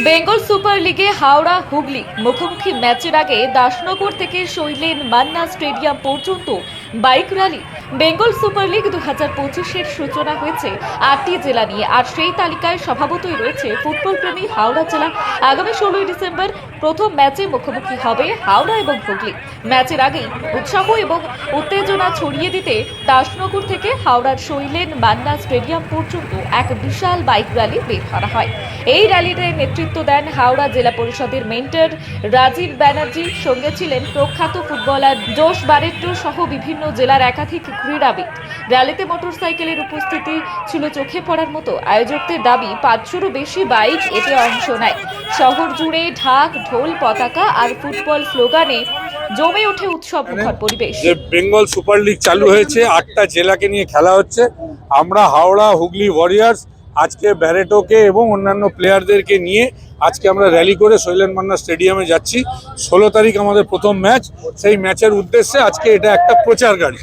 Bengal super লিগে হাওড়া হুগলি মুখোমুখি ম্যাচের আগে দাসনগর থেকে শৈলেন মান্না স্টেডিয়াম পর্যন্ত bike rally. Bengal super league দু হাজার পঁচিশের সূচনা হয়েছে আটটি জেলা নিয়ে, আর সেই তালিকায় স্বভাবতই রয়েছে ফুটবল প্রেমী হাওড়া জেলা। আগামী ষোলোই ডিসেম্বর প্রথম ম্যাচে মুখোমুখি হবে হাওড়া এবং হুগলি। ম্যাচের আগেই উৎসাহ এবং উত্তেজনা ছড়িয়ে দিতে দাসনগর থেকে হাওড়ার শৈলেন মান্না স্টেডিয়াম পর্যন্ত এক বিশাল বাইক র্যালি বের করা হয়। এই র্যালিতে নেতৃত্ব দেন হাওড়া জেলা পরিষদের মেন্টর রাজীব ব্যানার্জি। সঙ্গে ছিলেন প্রখ্যাত ফুটবলার জোশ বারেট্টো সহ বিভিন্ন জেলার একাধিক ক্রীড়াবিদ। র্যালিতে মোটরসাইকেলের উপস্থিতি ছিল চোখে পড়ার মতো। আয়োজকদের দাবি পাঁচশোরও বেশি বাইক এতে অংশ নেয়। শহর জুড়ে ঢাক ঢোল পতাকা আর ফুটবল স্লোগানে জমে ওঠে উৎসব মুখর পরিবেশ। যে বেঙ্গল সুপার লিগ চালু হয়েছে আটটা জেলাকে নিয়ে খেলা হচ্ছে। আমরা হাওড়া হুগলি ওয়ারিয়ার্স আজকে ব্যারেটোকে এবং অন্যান্য প্লেয়ারদেরকে নিয়ে আজকে আমরা র্যালি করে শৈলেন মান্না স্টেডিয়ামে যাচ্ছি। ষোলো তারিখ আমাদের প্রথম ম্যাচ। সেই ম্যাচের উদ্দেশ্যে আজকে এটা একটা প্রচার গাড়ি।